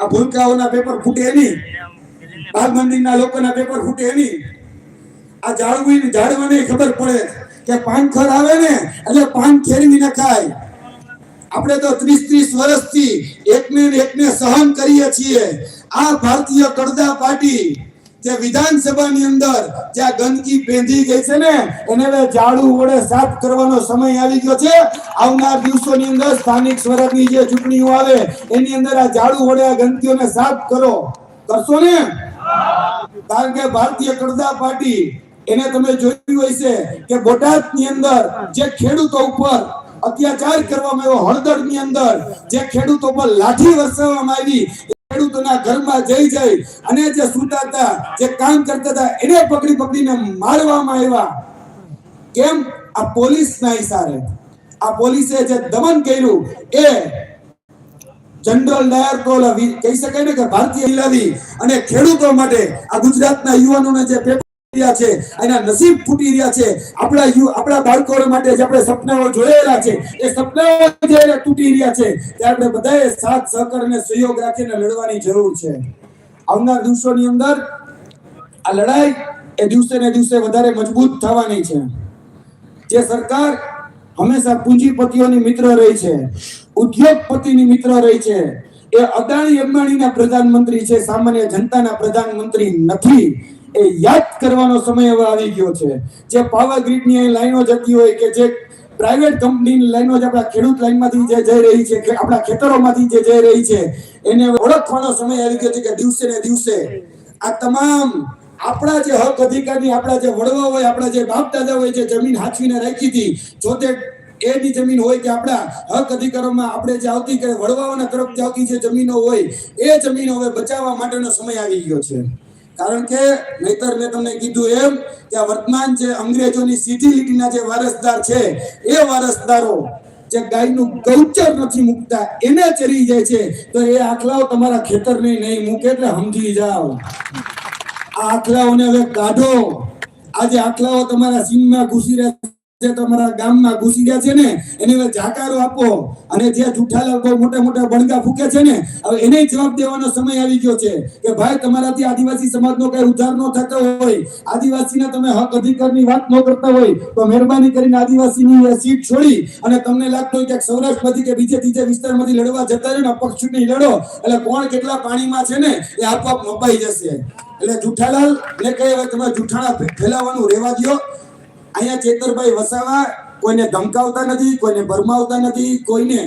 આ ભૂલકાઓના પેપર ફૂટે નહીં. બાગ મંદિરના લોકોના પેપર ફૂટે નહીં. આ જાળવી ઝાડવાને ખબર પડે કે પાનખર આવે ને, એટલે પાન ખેરવી નખાય આપણે તો ત્રીસ ત્રીસ વર્ષથી એકને એકને સહન કરીએ છીએ. આ ભારતીય કડદા પાર્ટી જે વિધાનસભાની અંદર જ્યાં ગંદકી પેંધી ગઈ છે ને, એને હવે ઝાડુ વડે સાફ કરવાનો સમય આવી ગયો છે. આવનાર દિવસોની અંદર સ્થાનિક સ્વરાજની જે ચૂંટણીઓ આવે, એની અંદર આ ઝાડુ વડે આ ગંદકીઓને સાફ કરો. કરશો ને? કારણ કે ભારતીય કરદા પાર્ટી, એને તમે જોયું હશે કે બોટાદની અંદર જે ખેડૂતો ઉપર અત્યાચાર કરવામાં આવ્યો હળદરની અંદર જે ખેડૂતો પર લાઠી વરસાવવામાં આવી ખેડૂતોના ઘરમાં જઈ જઈ અને જે સુતા હતા જે કામ કરતા હતા, એને પકડી પકડીને મારવામાં આવ્યા. કેમ? આ પોલીસના ઇશારે આ પોલીસે જે દમન કર્યું, એ જનરલ ડાયર કોલ કહી શકાય ને કે ભારતીય લીલાવી અને ખેડૂતો માટે આ ગુજરાતના યુવાનોને જે પેપર રહ્યા છે. એના નસીબ ફૂટી રહ્યા છે. આપણા આપણા બાળકો માટે જે આપણે સપનાઓ જોયેલા છે, એ સપનાઓ જે તૂટી રહ્યા છે, તે આપણે બધાએ સાથ, સહકાર અને સહયોગ રાખીને લડવાની જરૂર છે. આવનાર દિવસોની અંદર આ લડાઈ એ દિવસે ને દિવસે વધારે મજબૂત થવાની છે. જે સરકાર હંમેશા પૂંજીપતિઓની મિત્ર રહી છે, ઉદ્યોગપતિની મિત્ર રહી છે, એ અદાણી અંબાણીના પ્રધાનમંત્રી છે, સામાન્ય જનતાના પ્રધાનમંત્રી નથી. એ યાદ કરવાનો સમય હવે આવી ગયો છે. જે પાવર ગ્રીડની અહીં લાઈનો જતી હોય કે જે પ્રાઇવેટ કંપનીની લાઈનો જે આપણા ખેડૂત લાઈનમાંથી જે જઈ રહી છે, કે આપણા ખેતરોમાંથી જે જઈ રહી છે, એને ઓળખવાનો સમય આવી ગયો છે કે દિવસે ને દિવસે આ તમામ આપણા જે હક અધિકારની આપણા જે વડવા હોય, આપણા જે બાપ દાદા હોય, જે જમીન હાચવીને રાખી હતી, જો તે એની જમીન હોય કે આપણા હક અધિકારોમાં આપણે જે આવતી કે વડવાઓના તરફ આવતી જે જમીનો હોય, એ જમીનો હવે બચાવવા માટેનો સમય આવી ગયો છે. કારણ કે નહીતર મેં તમને કીધું એમ કે આ વર્તમાન જે અંગ્રેજોની સીધી લીટીના જે વારસદાર છે, એ વારસદારો જે ગાયનું ગૌચર નથી મૂકતા, એને ચરી જાય છે, તો એ આખલાઓ તમારા ખેતરને નહીં મૂકે એટલે સમજી જાઓ. આ આખલાઓને હવે કાઢો. આજે આખલાઓ તમારા સીમમાં ઘૂસી રહ્યા છે તમારા ગામમાં ઘૂસી ગયા છે ને, એને જાકારો આપો. અને જે જુઠ્ઠાલા બહુ મોટા મોટા બણગા ફૂકે છે ને, હવે એને જવાબ દેવાનો સમય આવી ગયો છે કે ભાઈ તમારાથી આદિવાસી સમાજનો કઈ ઉદ્ધાર ન થતો હોય, આદિવાસીના તમે હક અધિકારની વાત ન કરતા હોય, તો મહેરબાની કરીને આદિવાસીની સીટ છોડી અને તમને લાગતું હોય કે સૌરાષ્ટ્રમાંથી કે બીજે ત્રીજે વિસ્તારમાંથી લડવા જતા રહે ને અપક્ષ લડો, એટલે કોણ કેટલા પાણીમાં છે ને, એ આપોઆપ મપાઈ જશે. એટલે જુઠ્ઠાલાલ ને કહે હવે તમે જુઠ્ઠાણા ફેલાવાનું રહેવા દ્યો. અહીંયા ચેતરભાઈ વસાવા કોઈને ધમકાવતા નથી, કોઈને ભરમાવતા નથી, કોઈને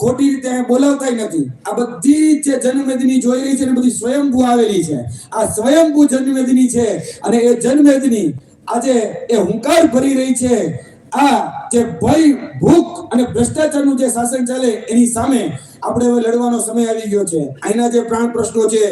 ખોટી રીતે બોલાવતા નથી. આ બધી જે જન્મવેદની જોઈ રહી છે બધી સ્વયંભૂ આવેલી છે. આ સ્વયંભૂ જન્મવેદની છે અને એ જન્મવેદની આજે એ હુંકાર ભરી રહી છે. આ જે ભય, ભૂખ અને ભ્રષ્ટાચારનું જે શાસન ચાલે એની સામે આપણે હવે લડવાનો સમય આવી ગયો છે. અહીંના જે પ્રાણ પ્રશ્નો છે,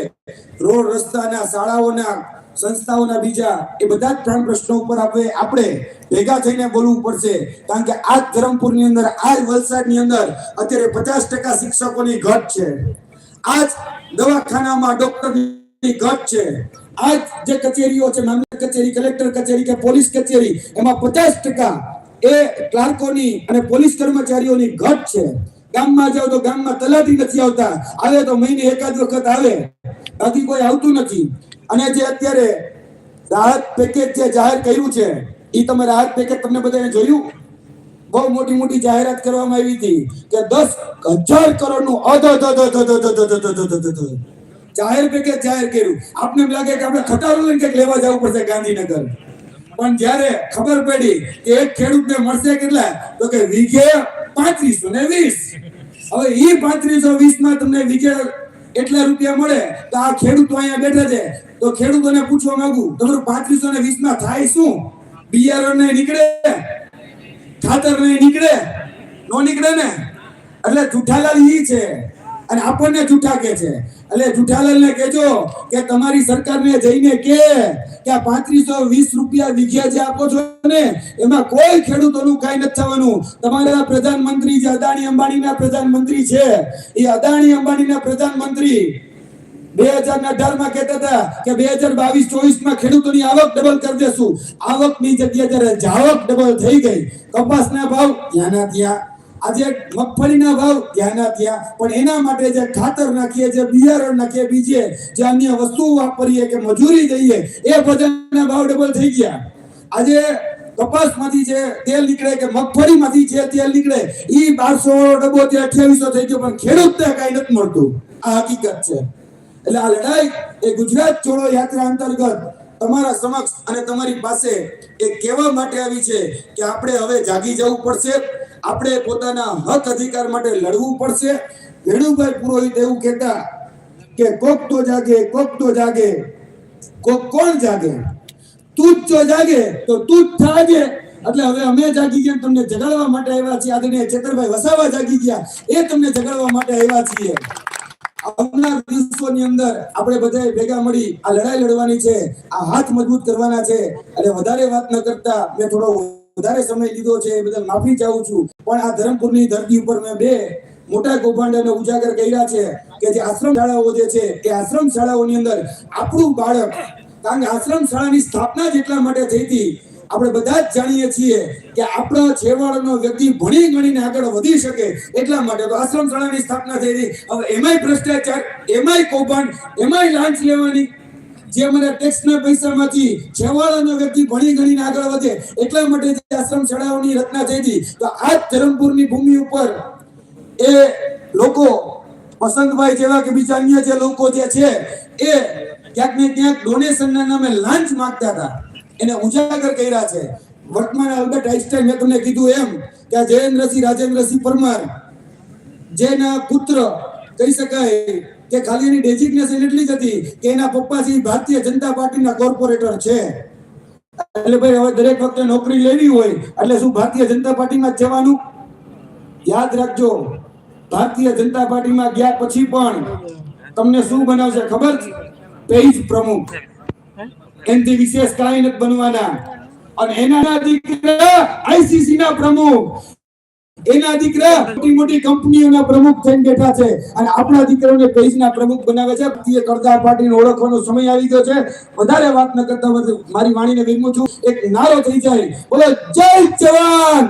રોડ રસ્તાના, શાળાઓના સંસ્થાઓના બીજા એ બધા જ પ્રાણ પ્રશ્નો ઉપર આપણે આપણે ભેગા થઈને બોલવું પડશે. કારણ કે આ ધરમપુરની અંદર, આ વલસાડની અંદર અત્યારે પચાસ ટકા શિક્ષકોની ઘટ છે. આજ દવાખાનામાં ડોક્ટરની ઘટ છે. આજ જે કચેરીઓ છે, મામલત કચેરી, કલેક્ટર કચેરી કે પોલીસ કચેરી, એમાં પચાસ ટકા એ ક્લાર્કોની અને પોલીસ કર્મચારીઓની ઘટ છે. ગામમાં જાઓ તો ગામમાં તલાટી નથી આવતા. આવે તો મહિને એકાદ વખત આવે. બાકી કોઈ આવતું નથી. અને જે અત્યારે રાહત પેકેજ જે જાહેર કર્યું છે એ તમે રાહત પેકેજ તમને બધાને જોયું બહુ મોટી મોટી જાહેરાત કરવામાં આવી હતી કે દસ હજાર કરોડનું જાહેર પેકેજ જાહેર કર્યું આપને લાગે કે આપણે ખટારું લઈને કંઈક લેવા જવું પડશે ગાંધીનગર પણ જ્યારે ખબર પડી કે એક ખેડૂત ને મળશે કેટલા તો કે વીઘે પાંત્રીસો ને વીસ હવે એ પાંત્રીસો વીસમાં તમને વીઘે એટલા રૂપિયા મળે તો આ ખેડૂતો અહીંયા બેઠા છે. તો ખેડૂતોને પૂછવા માંગુ, તમારું પાંત્રીસો ને વીસમાં થાય શું? બિયારણ નહીં નીકળે, ખાતર નહીં નીકળે, નો નીકળે ને? એટલે જુઠ્ઠાલાલ ઈ છે અને આપણને જુઠ્ઠા કે છે. એટલે જુઠ્ઠાલાલ ને કેજો કે તમારી સરકારને જઈને કે પાંત્રીસો વીસ રૂપિયા વીઘે જે આપો છો ને, એમાં કોઈ ખેડૂતોનું કાંઈ નથી થવાનું. તમારા પ્રધાનમંત્રી જે અદાણી અંબાણીના પ્રધાનમંત્રી છે, એ અદાણી અંબાણીના પ્રધાનમંત્રી બે હજાર અઢારમાં કહેતા હતા કે બે હજાર બાવીસ ચોવીસમાં ખેડૂતોની આવક ડબલ કરી દેશું. આવકની જગ્યાએ જયારે જાવક ડબલ થઈ ગઈ, કપાસના ભાવ ત્યાંના ત્યાં આજે મગફળીના ભાવ ત્યાંના ત્યાં પણ એના માટે જે ખાતર નાખીએ, જે બિયારણ નાખીએ, બીજે જે અન્ય વસ્તુઓ વાપરીએ કે મજૂરી દઈએ એ બધાના ભાવ ડબલ થઈ ગયા. આજે કપાસમાંથી જે તેલ નીકળે કે મગફળીમાંથી જે તેલ નીકળે એ બારસો ડબ્બો તે અઠ્યાવીસો થઈ ગયો, પણ ખેડૂતને કાંઈ નથી મળતું. આ હકીકત છે. એટલે આ લડાઈ એ ગુજરાત છોડો યાત્રા અંતર્ગત તમારા સમક્ષ અને તમારી પાસે એ કહેવા માટે આવી છે કે આપણે હવે જાગી જવું પડશે. આપણે પોતાના હક અધિકાર માટે લડવું પડશે. વેણુભાઈ પુરોહિત એવું કહેતા કે કોક તો જાગે, કોક તો જાગે, કોક કોણ જાગે? તું જ જો જાગે, તો તું જ જાગે એટલે હવે અમે જાગી ગયા તમને જગાડવા માટે આવ્યા છીએ. આદરણીય ચેતરભાઈ વસાવા જાગી ગયા. એ તમને જગાડવા માટે આવ્યા છીએ. આવનાર દિવસોની અંદર આપણે બધાએ ભેગા મળી આ લડાઈ લડવાની છે, આ હાથ મજબૂત કરવાના છે. અને વધારે વાત ન કરતા મેં થોડો વધારે સમય લીધો છે, એ બદલ માફી ચાહું છું. પણ આ ધરમપુરની ધરતી ઉપર મેં બે મોટા કૌભાંડને ઉજાગર કર્યા છે કે જે આશ્રમ શાળાઓ જે છે, એ આશ્રમ શાળાઓની અંદર આપણું બાળક, કારણ કે આશ્રમ શાળાની સ્થાપના જ એટલા માટે થઈ હતી આપણે બધા જ જાણીએ છીએ કે આપણા છેવાડાનો વ્યક્તિ ભણી ગણીને આગળ વધી શકે એટલા માટે તો આશ્રમ શાળાની સ્થાપના થઈ. રહી હવે એમાંય ભ્રષ્ટાચાર, એમાંય કૌભાંડ, એમાંય લાંચ લેવાની. જે મને ટેક્સના પૈસામાંથી છેવાડાનો વ્યક્તિ ભણી ગણીને આગળ વધે એટલા માટે જે આશ્રમ શાળાઓની રચના થઈ હતી, તો આ જ ધરમપુરની ભૂમિ ઉપર એ લોકો, વસંતભાઈ જેવા કે બીજા અન્ય જે લોકો જે છે, એ ક્યાંક ને ક્યાંક ડોનેશનના નામે લાંચ માંગતા હતા. એને ઉજાગર કર્યા છે. વર્તમાન આલ્બર્ટ આઈન્સ્ટાઈન મેં તમને કીધું એમ કે આ જયેન્દ્રસિંહ, રાજેન્દ્રસિંહ પરમાર જેના પુત્ર કહી શકાય કે ખાલી એની ડેઝિગ્નેશન એટલી જ હતી કે એના પપ્પા છે ભારતીય જનતા પાર્ટીના કોર્પોરેટર છે. એટલે ભાઈ હવે દરેક વખતે નોકરી લેવી હોય એટલે શું ભારતીય જનતા પાર્ટીમાં જવાનું? યાદ રાખજો, ભારતીય જનતા પાર્ટીમાં ગયા પછી પણ તમને શું બનાવશે ખબર? પેજ પ્રમુખ. એનાથી વિશેષ કાંઈ નથી બનવાના. અને એના દીકરા આઈસીસી ના પ્રમુખ. એના દીકરા મોટી મોટી કંપનીઓના પ્રમુખ થઈને બેઠા છે. અને આપણા દીકરાઓને પેજના પ્રમુખ બનાવે છે. ભારતીય કરદાર પાર્ટીને ઓળખવાનો સમય આવી ગયો છે. વધારે વાત ન કરતા મારી વાણીને વિરમું છું. એક નારો થઈ જાય. બોલો, જય જવાન!